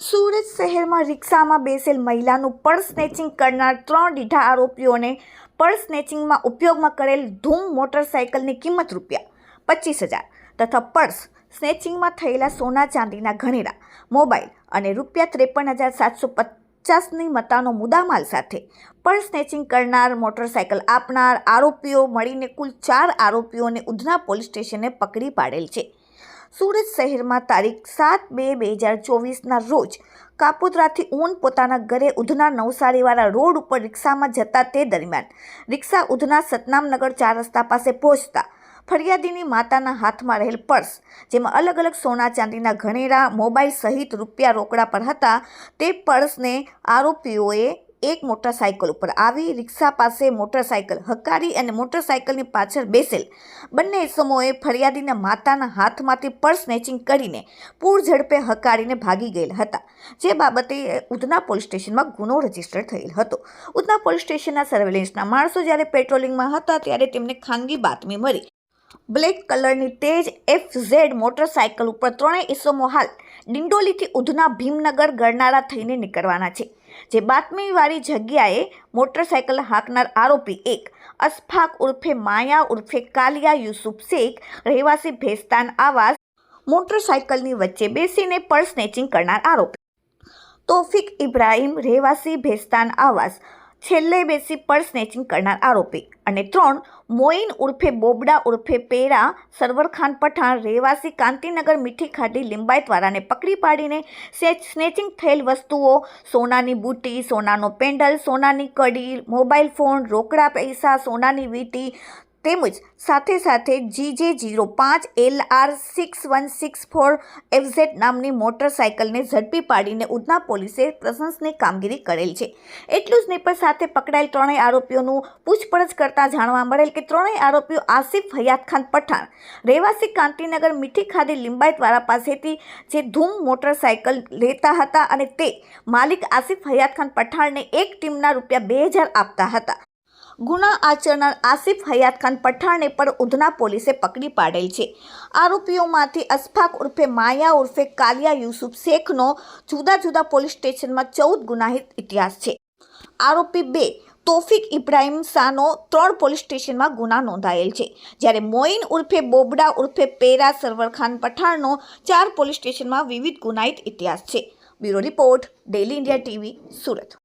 સુરત શહેરમાં રિક્ષામાં બેસેલ મહિલાનું પર્સ સ્નેચિંગ કરનાર ત્રણ દીઠા આરોપીઓને પર્સ સ્નેચિંગમાં ઉપયોગમાં કરેલ ધૂમ મોટરસાયકલની કિંમત રૂપિયા પચીસ હજાર તથા પર્સ સ્નેચિંગમાં થયેલા સોના ચાંદીના ઘણેરા મોબાઈલ અને રૂપિયા ત્રેપન હજાર સાતસો પચાસની મતાનો મુદ્દામાલ સાથે પર્સ સ્નેચિંગ કરનાર મોટરસાયકલ આપનાર આરોપીઓ મળીને કુલ ચાર આરોપીઓને ઉધના પોલીસ સ્ટેશને પકડી પાડેલ છે. સુરત શહેરમાં તારીખ સાત બે બે હજાર ચોવીસના રોજ કાપોદ્રાથી ઊન પોતાના ઘરે ઉધના નવસારીવાળા રોડ ઉપર રિક્ષામાં જતા તે દરમિયાન રિક્ષા ઉધના સતનામનગર ચાર રસ્તા પાસે પહોંચતા ફરિયાદીની માતાના હાથમાં રહેલ પર્સ, જેમાં અલગ અલગ સોના ચાંદીના ઘણેરા મોબાઈલ સહિત રૂપિયા રોકડા પર હતા, તે પર્સને આરોપીઓએ એક મોટરસાયકલ ઉપર આવી રિક્ષા પાસે મોટરસાયકલ હકારી અને મોટરસાયકલની પાછળ બેસેલ. બંને સમોએ ફરિયાદીના માતાના હાથમાંથી પર્સ સ્નેચિંગ કરીને પૂર ઝડપે હકારીને ભાગી ગયેલ હતા, જે બાબતે ઉધના પોલીસ સ્ટેશનમાં ગુનો રજિસ્ટર થયેલ હતો. ઉધના પોલીસ સ્ટેશનના સર્વેલન્સના માણસો જ્યારે પેટ્રોલિંગમાં હતા ત્યારે તેમને ખાનગી બાતમી મળી. બ્લેક કલરની તેજ એફ ઝેડ મોટરસાયકલ ઉપર ત્રણેય ઇસમો હાલ ડિંડોલીથી ઉધના ભીમનગર ગરનાળા થઈને નીકળવાના છે. જે બાતમીવાળી જગ્યાએ મોટરસાયકલ હાંકનાર આરોપી એક અસફાક ઉર્ફે માયા ઉર્ફે કાલિયા યુસુફ શેખ રહેવાસી ભેસ્તાન આવાસ મોટરસાયકલની વચ્ચે બેસીને પર્સ સ્નેચિંગ કરનાર આરોપી. તોફિક ઇબ્રાહિમ રહેવાસી ભેસ્તાન આવાસ છેલ્લે બેસી પર્સ સ્નેચિંગ કરનાર આરોપી અને ત્રણ મોઇન ઉર્ફે બોબડા ઉર્ફે પેરા, સરવરખાન પઠાણ, રહેવાસી કાંતિનગર મીઠી ખાડી લિંબાયતવાળાને પકડી પાડીને સ્નેચિંગ થયેલ વસ્તુઓ, સોનાની બુટી, સોનાનો પેન્ડલ, સોનાની કડી, મોબાઈલ ફોન, રોકડા પૈસા, સોનાની વીંટી તેમજ સાથે સાથે જીજે જીરો પાંચ L R six one six four F Z નામની મોટરસાયકલને ઝડપી પાડીને ઉધના પોલીસે પ્રશંસનીય કામગીરી કરેલ છે. એટલું જ નહીં, પણ સાથે પકડાયેલ ત્રણેય આરોપીઓનું પૂછપરછ કરતાં જાણવા મળેલ કે ત્રણેય આરોપીઓ આસિફ હયાત ખાન પઠાણ, રહેવાસી કાંતિનગર મીઠી ખાદી લિંબાયતવાળા પાસેથી જે ધૂમ મોટરસાયકલ લેતા હતા અને તે માલિક આસિફ હયાત ખાન પઠાણને એક ટીમના રૂપિયા બે હજાર આપતા હતા. ગુના આચરનાર આસિફ હયાત ખાન પઠાણને પણ ઉધના પોલીસે પકડી પાડેલ છે. આરોપીઓમાંથી અસફાક ઉર્ફે માયા ઉર્ફે કાલિયા યુસુફ શેખનો જુદા જુદા પોલીસ સ્ટેશનમાં ચૌદ ગુનાહિત ઇતિહાસ છે. આરોપી બે, તોફિક ઇબ્રાહિમ શાહનો ત્રણ પોલીસ સ્ટેશનમાં ગુના નોંધાયેલ છે. જ્યારે મોઇન ઉર્ફે બોબડા ઉર્ફે પેરા સરવર ખાન પઠાણનો ચાર પોલીસ સ્ટેશનમાં વિવિધ ગુનાહિત ઇતિહાસ છે. Bureau report daily India TV, Surat.